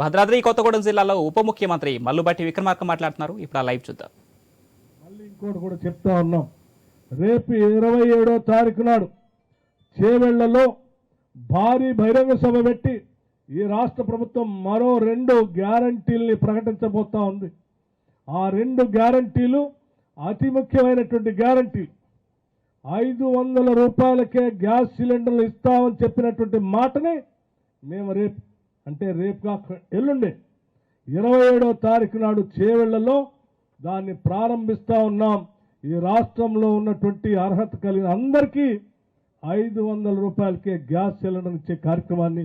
భద్రాద్రి కొత్తగూడెం జిల్లాలో ఉప ముఖ్యమంత్రి మల్లుబట్టి విక్రమార్క మాట్లాడుతున్నారు. ఇప్పుడు ఆ లైవ్ చూద్దాం. మళ్ళీ ఇంకోటి కూడా చెప్తా ఉన్నాం. రేపు ఇరవై ఏడో తారీఖు నాడు చేవెళ్ళలో భారీ బహిరంగ సభ పెట్టి ఈ రాష్ట్ర ప్రభుత్వం మరో రెండు గ్యారంటీల్ని ప్రకటించబోతా ఉంది. ఆ రెండు గ్యారంటీలు అతి ముఖ్యమైనటువంటి గ్యారంటీ. ఐదు వందల రూపాయలకే గ్యాస్ సిలిండర్లు ఇస్తామని చెప్పినటువంటి మాటని మేము రేపు అంటే రేపు కాక ఎల్లుండే ఇరవై ఏడో తారీఖు నాడు చేవెళ్ళలో దాన్ని ప్రారంభిస్తూ ఉన్నాం. ఈ రాష్ట్రంలో ఉన్నటువంటి అర్హత కలిగిన అందరికీ ఐదు వందల రూపాయలకే గ్యాస్ సిలిండర్ ఇచ్చే కార్యక్రమాన్ని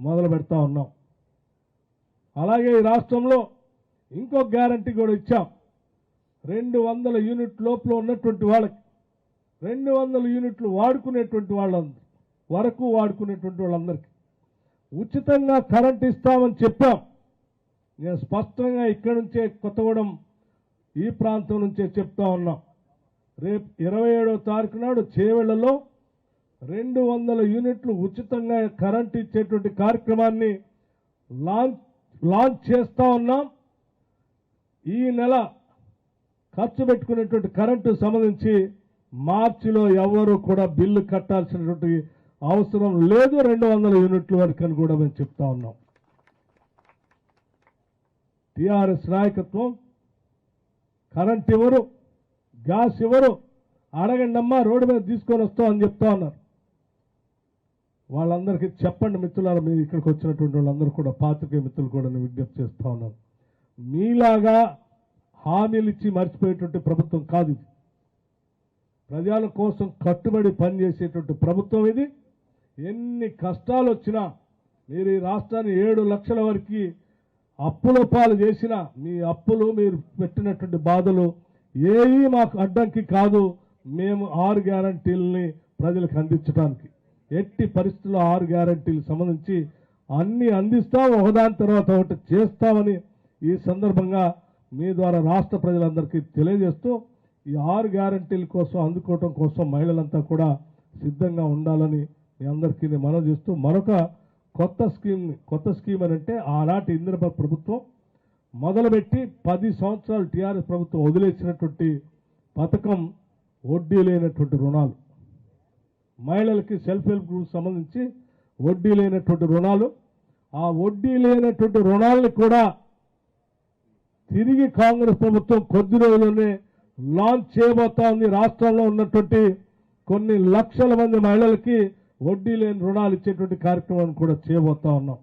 మొదలు పెడతా ఉన్నాం. అలాగే ఈ రాష్ట్రంలో ఇంకో గ్యారంటీ కూడా ఇచ్చాం. రెండు వందల యూనిట్ లోపల ఉన్నటువంటి వాళ్ళకి రెండు వందల యూనిట్లు వాడుకునేటువంటి వాళ్ళందరూ వరకు వాడుకునేటువంటి వాళ్ళందరికీ ఉచితంగా కరెంట్ ఇస్తామని చెప్పాం. నేను స్పష్టంగా ఇక్కడి నుంచే కొత్తగూడెం ఈ ప్రాంతం నుంచే చెప్తా ఉన్నాం. రేపు ఇరవై ఏడవ తారీఖు నాడు చేవెళ్ళలో రెండు వందల యూనిట్లు ఉచితంగా కరెంట్ ఇచ్చేటువంటి కార్యక్రమాన్ని లాంచ్ లాంచ్ చేస్తూ ఉన్నాం. ఈ నెల ఖర్చు పెట్టుకునేటువంటి కరెంటు సంబంధించి మార్చిలో ఎవరు కూడా బిల్లు కట్టాల్సినటువంటి అవసరం లేదు రెండు వందల యూనిట్ల వరకు అని కూడా మేము చెప్తా ఉన్నాం. టిఆర్ఎస్ నాయకత్వం కరెంట్ ఇవ్వరు గ్యాస్ ఇవ్వరు అడగండి అమ్మా రోడ్డు మీద తీసుకొని వస్తాం అని చెప్తా ఉన్నారు. వాళ్ళందరికీ చెప్పండి మిత్రులారా మీరు ఇక్కడికి వచ్చినటువంటి వాళ్ళందరూ కూడా పాత్రికే మిత్రులు కూడా నేను విజ్ఞప్తి చేస్తూ ఉన్నాను. మీలాగా హామీలు ఇచ్చి మర్చిపోయేటువంటి ప్రభుత్వం కాదు ఇది. ప్రజల కోసం కట్టుబడి పనిచేసేటువంటి ప్రభుత్వం ఇది. ఎన్ని కష్టాలు వచ్చినా మీరు ఈ రాష్ట్రాన్ని ఏడు లక్షల వరకు అప్పుల పాలు చేసినా మీ అప్పులు మీరు పెట్టినటువంటి బాధలు ఏవి మాకు అడ్డంకి కాదు. మేము ఆరు గ్యారంటీలని ప్రజలకు అందించడానికి ఎట్టి పరిస్థితుల్లో ఆరు గ్యారంటీలు సంబంధించి అన్ని అందిస్తాం ఒకదాని తర్వాత ఒకటి చేస్తామని ఈ సందర్భంగా మీ ద్వారా రాష్ట్ర ప్రజలందరికీ తెలియజేస్తూ ఈ ఆరు గ్యారంటీల కోసం అందుకోవటం కోసం మహిళలంతా కూడా సిద్ధంగా ఉండాలని మీ అందరికీ నేను చేస్తూ మరొక కొత్త స్కీమ్ కొత్త స్కీమ్ అని అంటే ఆనాటి ఇంద్రప ప్రభుత్వం మొదలుపెట్టి పది సంవత్సరాలు టీఆర్ఎస్ ప్రభుత్వం వదిలేసినటువంటి పథకం వడ్డీ లేనటువంటి రుణాలు. మహిళలకి సెల్ఫ్ హెల్ప్ గ్రూప్ సంబంధించి వడ్డీ లేనటువంటి రుణాలు. ఆ వడ్డీ లేనటువంటి రుణాలని కూడా తిరిగి కాంగ్రెస్ ప్రభుత్వం కొద్ది రోజుల్లోనే లాంచ్ చేయబోతా ఉంది. రాష్ట్రంలో ఉన్నటువంటి కొన్ని లక్షల మంది మహిళలకి వడ్డీ లేని రుణాలు ఇచ్చేటువంటి కార్యక్రమాన్ని కూడా చేయబోతా ఉన్నాం.